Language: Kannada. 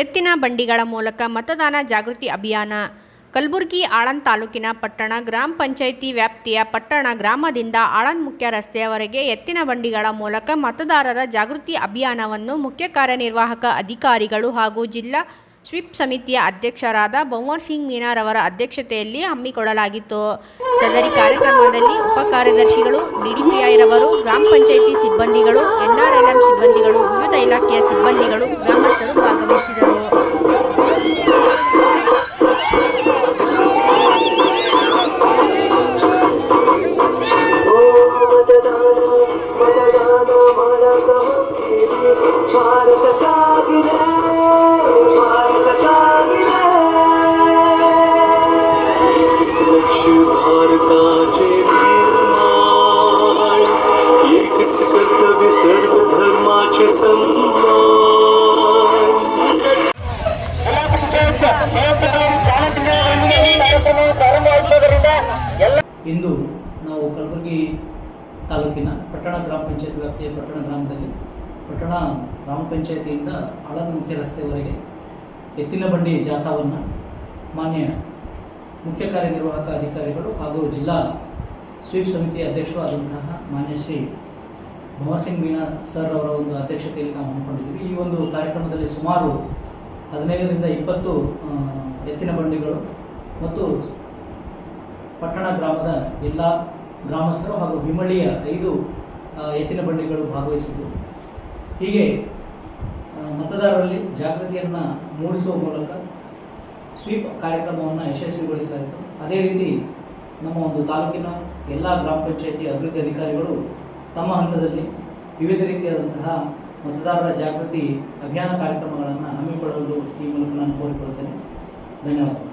ಎತ್ತಿನ ಬಂಡಿಗಳ ಮೂಲಕ ಮತದಾನ ಜಾಗೃತಿ ಅಭಿಯಾನ. ಕಲಬುರಗಿ ಆಳನ್ ತಾಲೂಕಿನ ಪಟ್ಟಣ ಗ್ರಾಮ ಪಂಚಾಯಿತಿ ವ್ಯಾಪ್ತಿಯ ಪಟ್ಟಣ ಗ್ರಾಮದಿಂದ ಆಳನ್ ಮುಖ್ಯ ರಸ್ತೆಯವರೆಗೆ ಎತ್ತಿನ ಬಂಡಿಗಳ ಮೂಲಕ ಮತದಾರರ ಜಾಗೃತಿ ಅಭಿಯಾನವನ್ನು ಮುಖ್ಯ ಕಾರ್ಯನಿರ್ವಾಹಕ ಅಧಿಕಾರಿಗಳು ಹಾಗೂ ಜಿಲ್ಲಾ ಸ್ವೀಪ್ ಸಮಿತಿಯ ಅಧ್ಯಕ್ಷರಾದ ಬೊಮ್ಮರ್ ಸಿಂಗ್ ಮೀನಾರವರ ಅಧ್ಯಕ್ಷತೆಯಲ್ಲಿ ಹಮ್ಮಿಕೊಳ್ಳಲಾಗಿತ್ತು. ಸದರಿ ಕಾರ್ಯಕ್ರಮದಲ್ಲಿ ಉಪ ಕಾರ್ಯದರ್ಶಿಗಳು, ಡಿಡಿಪಿಐರವರು, ಗ್ರಾಮ ಪಂಚಾಯಿತಿ ಸಿಬ್ಬಂದಿಗಳು, ಎನ್ಆರ್ಎಲ್ಎಂ ಸಿಬ್ಬಂದಿಗಳು, ವಿವಿಧ ಇಲಾಖೆಯ ಸಿಬ್ಬಂದಿಗಳು ಗ್ರಾಮಸ್ಥರು ಭಾಗವಹಿಸಿದರು ಮತದಾನ ಮತದಾನ ಮಾಡಕ ಹೋಗ್ತೀರಿ ಭಾರತ ಇಂದು ನಾವು ಕಲಬುರಗಿ ತಾಲೂಕಿನ ಪಟ್ಟಣ ಗ್ರಾಮ ಪಂಚಾಯತ್ ವ್ಯಾಪ್ತಿಯ ಪಟ್ಟಣ ಗ್ರಾಮದಲ್ಲಿ, ಪಟ್ಟಣ ಗ್ರಾಮ ಪಂಚಾಯತಿಯಿಂದ ಹಳದ ಮುಖ್ಯ ರಸ್ತೆವರೆಗೆ ಎತ್ತಿನ ಬಂಡಿ ಜಾಥಾವನ್ನು ಮಾನ್ಯ ಮುಖ್ಯ ಕಾರ್ಯನಿರ್ವಾಹಕ ಅಧಿಕಾರಿಗಳು ಹಾಗೂ ಜಿಲ್ಲಾ ಸ್ವೀಪ್ ಸಮಿತಿ ಅಧ್ಯಕ್ಷರು ಆದಂತಹ ಮಾನ್ಯ ಶ್ರೀ ಭವನ್ ಮೀನಾ ಸರ್ ಅವರ ಒಂದು ಅಧ್ಯಕ್ಷತೆಯಲ್ಲಿ ನಾವು ಹಮ್ಮಿಕೊಂಡಿದ್ದೀವಿ. ಈ ಒಂದು ಕಾರ್ಯಕ್ರಮದಲ್ಲಿ ಸುಮಾರು ಹದಿನೈದರಿಂದ ಇಪ್ಪತ್ತು ಎತ್ತಿನ ಬಂಡಿಗಳು ಮತ್ತು ಪಟ್ಟಣ ಗ್ರಾಮದ ಎಲ್ಲ ಗ್ರಾಮಸ್ಥರು ಹಾಗೂ ಬಿಮಳಿಯ ಐದು ಎತ್ತಿನ ಬಂಡಿಗಳು ಭಾಗವಹಿಸಿದ್ದವು ಹೀಗೆ ಮತದಾರರಲ್ಲಿ ಜಾಗೃತಿಯನ್ನು ಮೂಡಿಸುವ ಮೂಲಕ ಸ್ವೀಪ್ ಕಾರ್ಯಕ್ರಮವನ್ನು ಯಶಸ್ವಿಗೊಳಿಸಲಾಯಿತು. ಅದೇ ರೀತಿ ನಮ್ಮ ಒಂದು ತಾಲೂಕಿನ ಎಲ್ಲ ಗ್ರಾಮ ಪಂಚಾಯಿತಿ ಅಭಿವೃದ್ಧಿ ಅಧಿಕಾರಿಗಳು ತಮ್ಮ ಹಂತದಲ್ಲಿ ವಿವಿಧ ರೀತಿಯಾದಂತಹ ಮತದಾರರ ಜಾಗೃತಿ ಅಭಿಯಾನ ಕಾರ್ಯಕ್ರಮಗಳನ್ನು ಹಮ್ಮಿಕೊಳ್ಳಲು ಈ ಮೂಲಕ ನಾನು ಕೋರಿಕೊಳ್ಳುತ್ತೇನೆ ಧನ್ಯವಾದ